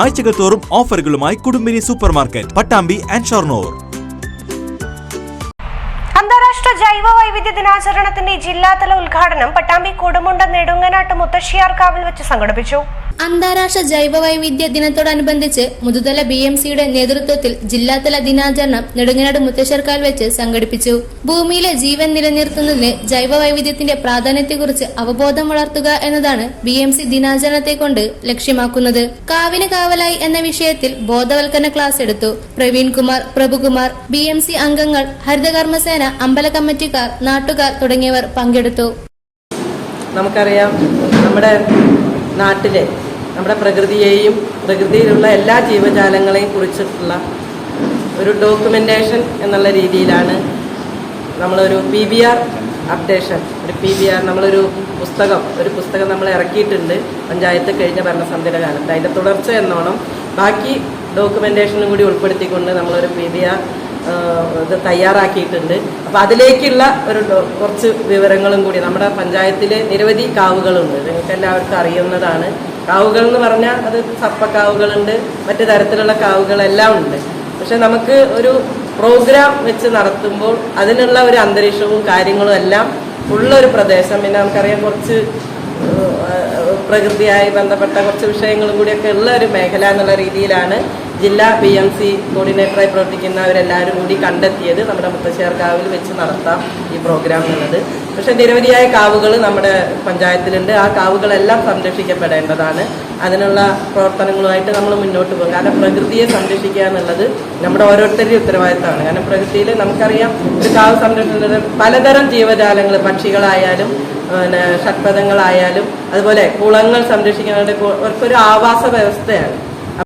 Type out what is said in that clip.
ആഴ്ചകൾ തോറും ഓഫറുകളുമായി Kudumbini super market Pattambi and Shoranur. അന്താരാഷ്ട്ര ജൈവ വൈവിധ്യ ദിനാചരണത്തിന്റെ ജില്ലാതല ഉദ്ഘാടനം പട്ടാമ്പി കൊടുമുണ്ട നെടുങ്ങനാട്ട് മുത്തശ്ശിയാർക്കാവിൽ വെച്ച് സംഘടിപ്പിച്ചു. അന്താരാഷ്ട്ര ജൈവവൈവിധ്യ ദിനത്തോടനുബന്ധിച്ച് മുതുതല ബി എം സിയുടെ നേതൃത്വത്തിൽ ജില്ലാതല ദിനാചരണം നെടുങ്ങനാട് മുത്തശ്ശർക്കാൽ വെച്ച് സംഘടിപ്പിച്ചു. ഭൂമിയിലെ ജീവൻ നിലനിർത്തുന്നതിന് ജൈവവൈവിധ്യത്തിന്റെ പ്രാധാന്യത്തെക്കുറിച്ച് അവബോധം വളർത്തുക എന്നതാണ് ബി എം സി ദിനാചരണത്തെ കൊണ്ട് ലക്ഷ്യമാക്കുന്നത്. കാവിന് കാവലായി എന്ന വിഷയത്തിൽ ബോധവൽക്കരണ ക്ലാസ് എടുത്തു. Praveen Kumar Prabhukumar B M C അംഗങ്ങൾ ഹരിതകർമ്മസേന അമ്പല കമ്മിറ്റിക്കാർ നാട്ടുകാർ തുടങ്ങിയവർ പങ്കെടുത്തു. നമുക്കറിയാം നമ്മുടെ നാട്ടിലെ നമ്മുടെ പ്രകൃതിയെയും പ്രകൃതിയിലുള്ള എല്ലാ ജീവജാലങ്ങളെയും കുറിച്ചിട്ടുള്ള ഒരു ഡോക്യുമെന്റേഷൻ എന്നുള്ള രീതിയിലാണ് നമ്മളൊരു പി ബി ആർ അപ്ഡേഷൻ ഒരു പി ബി ആർ നമ്മളൊരു പുസ്തകം ഒരു പുസ്തകം നമ്മൾ ഇറക്കിയിട്ടുണ്ട് പഞ്ചായത്ത് കഴിഞ്ഞ ഭരണസമിതിയുടെ കാലത്ത്. അതിന്റെ തുടർച്ച എന്നോണം ബാക്കി ഡോക്യുമെന്റേഷനും കൂടി ഉൾപ്പെടുത്തിക്കൊണ്ട് നമ്മളൊരു പി ബി ആർ ഇത് തയ്യാറാക്കിയിട്ടുണ്ട്. അപ്പോൾ അതിലേക്കുള്ള ഒരു കുറച്ച് വിവരങ്ങളും കൂടി നമ്മുടെ പഞ്ചായത്തിലെ നിരവധി കാവുകളുണ്ട്. നിങ്ങൾക്ക് എല്ലാവർക്കും അറിയുന്നതാണ്. കാവുകൾ എന്ന് പറഞ്ഞാൽ അത് സർപ്പക്കാവുകളുണ്ട് മറ്റു തരത്തിലുള്ള കാവുകളെല്ലാം ഉണ്ട്. പക്ഷെ നമുക്ക് ഒരു പ്രോഗ്രാം വെച്ച് നടത്തുമ്പോൾ അതിനുള്ള ഒരു അന്തരീക്ഷവും കാര്യങ്ങളും എല്ലാം ഉള്ള ഒരു പ്രദേശം. പിന്നെ നമുക്കറിയാം കുറച്ച് പ്രകൃതിയായി ബന്ധപ്പെട്ട കുറച്ച് വിഷയങ്ങളും കൂടിയൊക്കെ ഉള്ള ഒരു മേഖല എന്നുള്ള രീതിയിലാണ് ജില്ലാ പി എം സി കോർഡിനേറ്ററായി പ്രവർത്തിക്കുന്നവരെല്ലാവരും കൂടി കണ്ടെത്തിയത് നമ്മുടെ മുത്തശ്ശേർക്കാവിൽ വെച്ച് നടത്താം ഈ പ്രോഗ്രാം എന്നത്. പക്ഷെ നിരവധിയായ കാവുകൾ നമ്മുടെ പഞ്ചായത്തിലുണ്ട്. ആ കാവുകളെല്ലാം സംരക്ഷിക്കപ്പെടേണ്ടതാണ്. അതിനുള്ള പ്രവർത്തനങ്ങളുമായിട്ട് നമ്മൾ മുന്നോട്ട് പോകും. കാരണം പ്രകൃതിയെ സംരക്ഷിക്കുക എന്നുള്ളത് നമ്മുടെ ഓരോരുത്തരുടെയും ഉത്തരവാദിത്തമാണ്. കാരണം പ്രകൃതിയിൽ നമുക്കറിയാം ഒരു കാവ് സംരക്ഷണത്തിന് പലതരം ജീവജാലങ്ങൾ പക്ഷികളായാലും പിന്നെ ഷഡ്പഥങ്ങളായാലും അതുപോലെ കുളങ്ങൾ സംരക്ഷിക്കുന്നവരുടെ അവർക്കൊരു ആവാസ വ്യവസ്ഥയാണ്.